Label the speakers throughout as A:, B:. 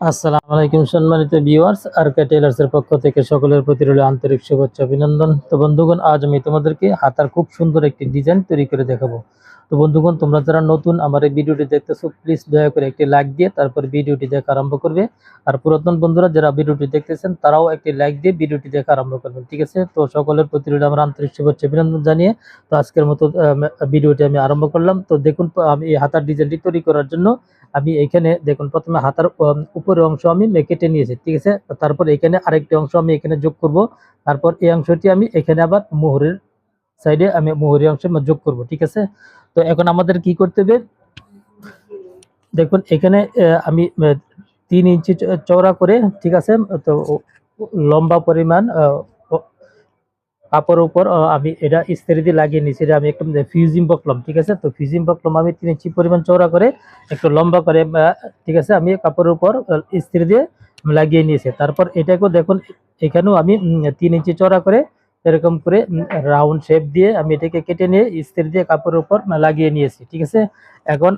A: আসসালামু আলাইকুম সম্মানিত ভিউয়ার্স আর কে টেলার্সের পক্ষ থেকে সকলের প্রতি রইল আন্তরিক শুভেচ্ছা অভিনন্দন। তো বন্ধুগণ আজ আমি তোমাদেরকে হাতার খুব সুন্দর একটি ডিজাইন তৈরি করে দেখাবো। তো বন্ধুগণ তোমরা যারা নতুন আমার এই ভিডিওটি দেখতেছো প্লিজ দয়া করে একটি লাইক দিয়ে তারপর ভিডিওটি দেখা আরম্ভ করবে। আর পুরাতন বন্ধুরা যারা ভিডিওটি দেখতেছেন তারাও একটি লাইক দিয়ে ভিডিওটি দেখা আরম্ভ করবেন ঠিক আছে? তো সকলের প্রতি রইল আমার আন্তরিক শুভেচ্ছা অভিনন্দন জানিয়ে তো আজকের মতো ভিডিওটি আমি আরম্ভ করলাম। তো দেখুন আমি এই হাতার ডিজাইনটি তৈরি করার জন্য আমি এখানে দেখুন প্রথমে হাতার উম, উপরের অংশ আমি মেকেটে নিয়েছি, ঠিক আছে? তারপর এখানে আরেকটি অংশ আমি এখানে যোগ করব। তারপর এই অংশটি আমি এখানে আবার মোহরের সাইডে আমি মোহরের অংশে যোগ করব, ঠিক আছে? তো এখন আমাদের কি করতে হবে? দেখুন, এখানে আমি তিন ইঞ্চি চওড়া করে, ঠিক আছে? তো লম্বা পরিমাণ কাপড়ের উপর আমি এটা ইস্ত্রি দিয়ে লাগিয়ে নিয়েছি। এটা আমি একদম ফিউজিং বকলাম ঠিক আছে? তো ফিউজিং বকলাম আমি তিন ইঞ্চি পরিমাণ চওড়া করে, একটু লম্বা করে ঠিক আছে? আমি কাপড়ের উপর ইস্ত্রি দিয়ে লাগিয়ে নিয়েছি। তারপর এটাকেও দেখুন, এখানেও আমি তিন ইঞ্চি চওড়া করে, এরকম করে রাউন্ড শেপ দিয়ে আমি এটাকে কেটে নিয়ে ইস্ত্রি দিয়ে কাপড়ের উপর লাগিয়ে নিয়েছি, ঠিক আছে? এখন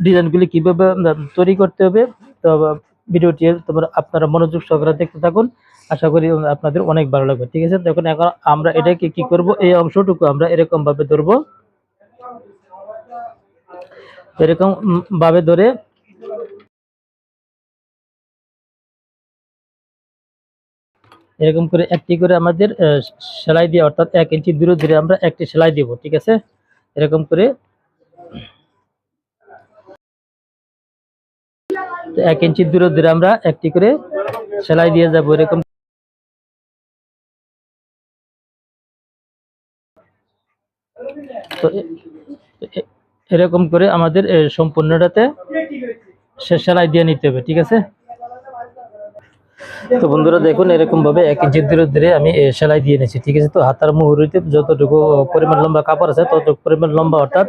A: ডিজাইনগুলি কীভাবে তৈরি করতে হবে, তো ভিডিওটি তোমরা আপনারা মনোযোগ সহকারে দেখতে থাকুন। আশা করি আপনাদের অনেক ভালো লাগবে। ঠিক আছে? দেখুন, এখন আমরা এটাকে কি করব? এই অংশটুকু আমরা এরকম ভাবে ধরবো। এরকম ভাবে ধরে এরকম করে একটি করে আমাদের সেলাই দিয়ে, অর্থাৎ এক ইঞ্চি দূরে দূরে আমরা একটি সেলাই দিব। ঠিক আছে? এরকম করে তো এক ইঞ্চি দূরে দূরে আমরা একটি করে সেলাই দিয়ে যাব, এরকম। তো এরকম করে আমাদের সম্পূর্ণটাতে সে সেলাই দিয়ে নিতে হবে, ঠিক আছে? তো বন্ধুরা দেখুন এরকম ভাবে এক ইঞ্চি দূরে দূরে আমি সেলাই দিয়ে নিয়েছি ঠিক আছে? তো হাতার মুহুরিতে যতটুকু পরিমাণ লম্বা কাপড় আছে, ততটুকু পরিমাণ লম্বা, অর্থাৎ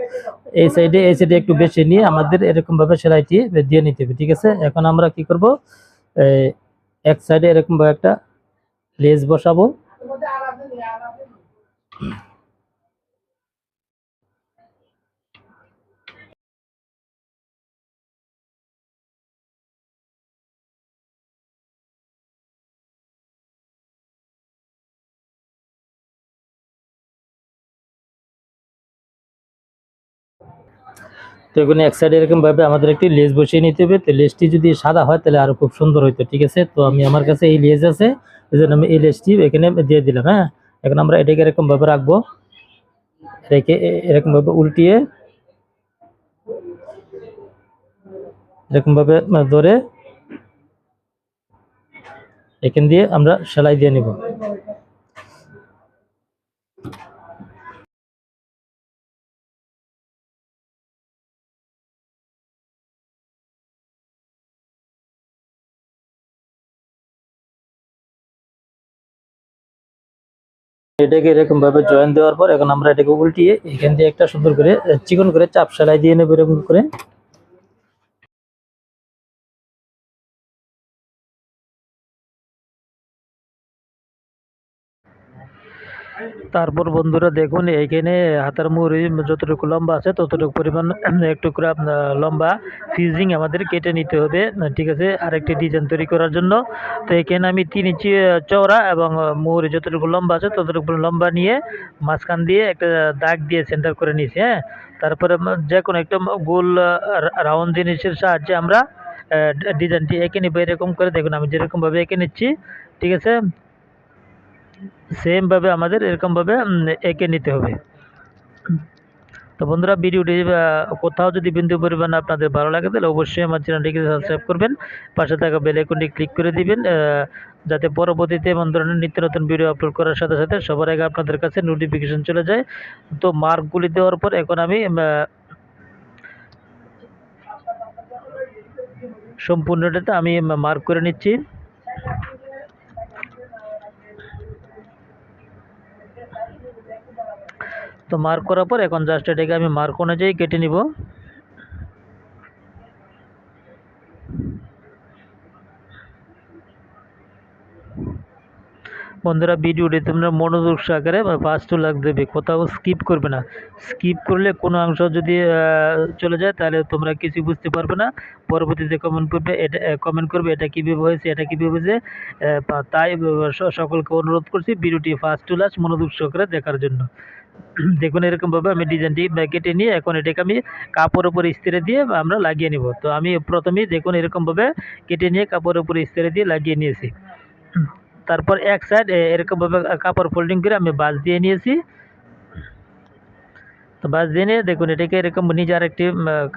A: এই সাইডে এই সাইডে একটু বেশি নিয়ে আমাদের এরকম ভাবে সেলাইটি দিয়ে নিতে হবে, ঠিক আছে? এখন আমরা কি করব? এক সাইডে এরকম ভাবে একটা লেজ বসাবো। তো এখানে এক সাইডে এরকম ভাবে আমাদের একটি লেজ বসিয়ে নিতে হবে। তো লেজটি যদি সাদা হয়, তাহলে আরও খুব সুন্দর হইতো, ঠিক আছে? তো আমি আমার কাছে এই লেজ আছে, এই জন্য আমি এই লেজটি এখানে দিয়ে দিলাম হ্যাঁ? এখন আমরা এটাকে এরকম ভাবে রাখব রেখে এ- এরকম ভাবে উল্টিয়ে এরকম ভাবে ধরে, এখান দিয়ে আমরা সেলাই দিয়ে নিব। এটাকে এরকম ভাবে জয়েন দেওয়ার পর এখন আমরা এটাকে উল্টিয়ে এখান দিয়ে একটা সুন্দর করে চিকন করে চাপ সেলাই দিয়ে নেব এরকম করে। তারপর বন্ধুরা দেখুন, এইখানে হাতার মুড়ি যতটুকু লম্বা আছে, ততটুকু পরিমাণ একটু করে লম্বা ফিজিং আমাদের কেটে নিতে হবে, ঠিক আছে? আরেকটি ডিজাইন তৈরি করার জন্য। তো এখানে আমি তিন ইঞ্চি চওড়া এবং মুড়ি যতটুকু লম্বা আছে, ততটুকু লম্বা নিয়ে মাঝখান দিয়ে একটা দাগ দিয়ে সেন্টার করে নিয়েছি হ্যাঁ? তারপরে যে কোনো একটা গোল রাউন্ড জিনিসের সাহায্যে আমরা ডিজাইনটি এঁকে নিব এরকম করে দেখুন, আমি যেরকমভাবে এঁকে নিচ্ছি, ঠিক আছে? সেম ভাবে আমাদের এরকম ভাবে উম, এঁকে নিতে হবে। তো বন্ধুরা ভিডিওটি কোথাও যদি বিন্দু পরিমাণ আপনাদের ভালো লাগে তাহলে অবশ্যই আমার চ্যানেলটিকে সাবস্ক্রাইব করবেন। পাশে থাকা বেল আইকনটি ক্লিক করে দিবেন যাতে পরবর্তীতে এমন ধরনের নিত্য নতুন ভিডিও আপলোড করার সাথে সাথে সবার আগে আপনাদের কাছে নোটিফিকেশন চলে যায়। তো মার্কগুলি দেওয়ার পর এখন আমি সম্পূর্ণটাতে আমি মার্ক করে নিচ্ছি। তো মার্ক করার পর এখন জাস্ট এটাকে আমি মার্ক অনুযায়ী কেটে নিব। বন্ধুরা, ভিডিওটি তোমরা মনোযোগ সহকারে ফার্স্ট টু লাগ দেবে কোথাও স্কিপ করবে না। স্কিপ করলে কোনো অংশ যদি চলে যায়, তাহলে তোমরা কিছু বুঝতে পারবে না। পরবর্তীতে কমেন্ট করবে, এটা কমেন্ট করবে, এটা কীভাবে হয়েছে, এটা কীভাবে হয়েছে তাই সকলকে অনুরোধ করছি, ভিডিওটি ফার্স্ট টু লাস্ট মনোযোগ সহকারে দেখার জন্য। দেখুন এরকমভাবে আমি ডিজাইনটি কেটে নিয়ে এখন এটাকে আমি কাপড়ের উপর ইস্ত্রি দিয়ে আমরা লাগিয়ে নিব। তো আমি প্রথমেই দেখুন এরকমভাবে কেটে নিয়ে কাপড়ের উপর ইস্ত্রি দিয়ে লাগিয়ে নিয়েছি। তারপর এক সাইড এরকমভাবে কাপড় ফোল্ডিং করে আমি বাস দিয়ে নিয়েছি। তো বাস দিয়ে নিয়ে দেখুন, এটাকে এরকম নিজে আরেকটি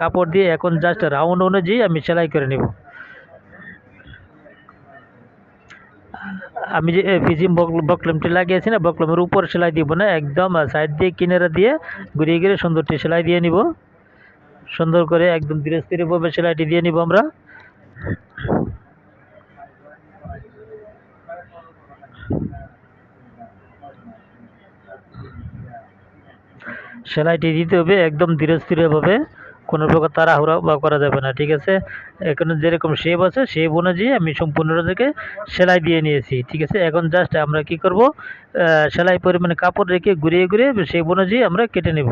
A: কাপড় দিয়ে এখন জাস্ট রাউন্ড অনুযায়ী আমি সেলাই করে নেব। আমি যে ফিজিং বকলমটি লাগিয়েছি না, বকলমের উপর সেলাই দিব না, একদম সাইড দিয়ে কিনারা দিয়ে ঘুরিয়ে ঘুরিয়ে সুন্দরটি সেলাই দিয়ে নিব। সুন্দর করে একদম ধীরে স্থিরভাবে সেলাইটি দিয়ে নিব আমরা। সেলাইটি দিতে হবে একদম ধীরে স্থিরভাবে কোনো প্রকার তাড়াহুড়া বা করা যাবে না, ঠিক আছে? এখন যেরকম শেপ আছে শেপ অনুযায়ী আমি সম্পূর্ণটাকে সেলাই দিয়ে নিয়েছি, ঠিক আছে? এখন জাস্ট আমরা কি করব? সেলাই পরিমাণে কাপড় রেখে ঘুরিয়ে ঘুরিয়ে শেপ অনুযায়ী আমরা কেটে নেব।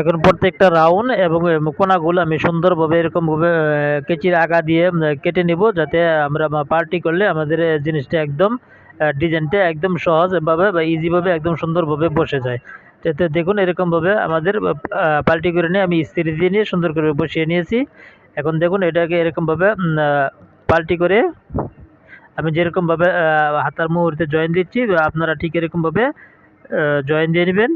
A: এখন প্রত্যেকটা রাউন্ড এবং কোনাগুলো আমি সুন্দরভাবে এরকমভাবে কেচির আগা দিয়ে কেটে নিব যাতে আমরা পার্টি করলে আমাদের জিনিসটা একদম ডিজাইনটা একদম সহজভাবে বা ইজিভাবে একদম সুন্দরভাবে বসে যায়। যাতে দেখুন এরকমভাবে আমাদের পাল্টি করে নিয়ে আমি ইস্ত্রি দিয়ে নিয়ে সুন্দর করে বসিয়ে নিয়েছি। এখন দেখুন এটাকে এরকমভাবে পাল্টি করে আমি যেরকমভাবে হাতার মুহূর্তে জয়েন দিচ্ছি, আপনারা ঠিক এরকমভাবে জয়েন দিয়ে নেবেন।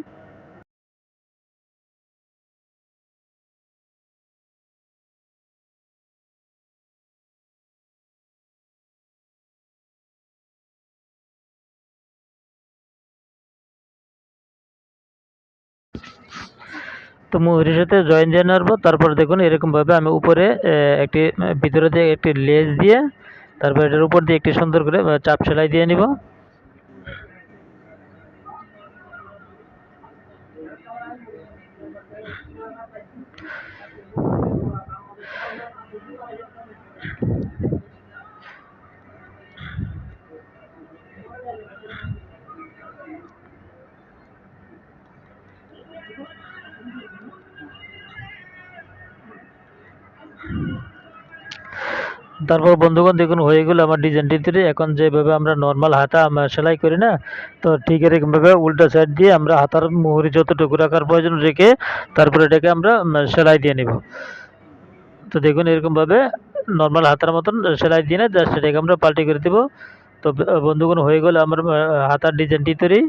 A: তো মুহুরির সাথে জয়েন দিয়ে নেওয়ার পর তারপর দেখুন এরকমভাবে আমি উপরে একটি, ভিতরে দিয়ে একটি লেজ দিয়ে, তারপর এটার উপর দিয়ে একটি সুন্দর করে চাপ সেলাই দিয়ে নিব। তারপর বন্ধুগণ, দেখুন, হয়ে গেলো আমার ডিজাইনটি তৈরি। এখন যেভাবে আমরা নর্মাল হাতা সেলাই করি না, তো ঠিক এরকমভাবে উল্টো সাইড দিয়ে আমরা হাতার মুহুরি যতটুকু রাখার প্রয়োজন রেখে তারপরে এটাকে আমরা সেলাই দিয়ে নিব। তো দেখুন, এরকমভাবে নর্মাল হাতার মতন সেলাই দিয়ে না জাস্ট এটাকে আমরা পাল্টি করে দেবো। তো, বন্ধুগণ, হয়ে গেলো আমার হাতার ডিজাইনটি তৈরি।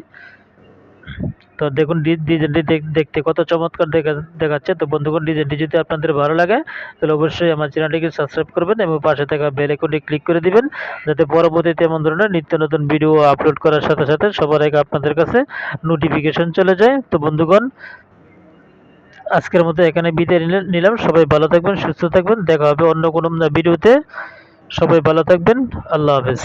A: তো দেখুন ডিজাইনটি দেখ- দেখতে কত চমৎকার দেখা দেখাচ্ছে। তো বন্ধুগণ ডিজাইনটি যদি আপনাদের ভালো লাগে, তাহলে অবশ্যই আমার চ্যানেলটিকে সাবস্ক্রাইব করবেন এবং পাশে থাকা বেল আইকনটি ক্লিক করে দিবেন, যাতে পরবর্তীতে এমন ধরনের নিত্য নতুন ভিডিও আপলোড করার সাথে সাথে সবার আগে আপনাদের কাছে নোটিফিকেশন চলে যায়। তো বন্ধুগণ, আজকের মতো এখানে বিদায় নিলাম। সবাই ভালো থাকবেন, সুস্থ থাকবেন। দেখা হবে অন্য কোনো ভিডিওতে। সবাই ভালো থাকবেন। আল্লাহ হাফেজ।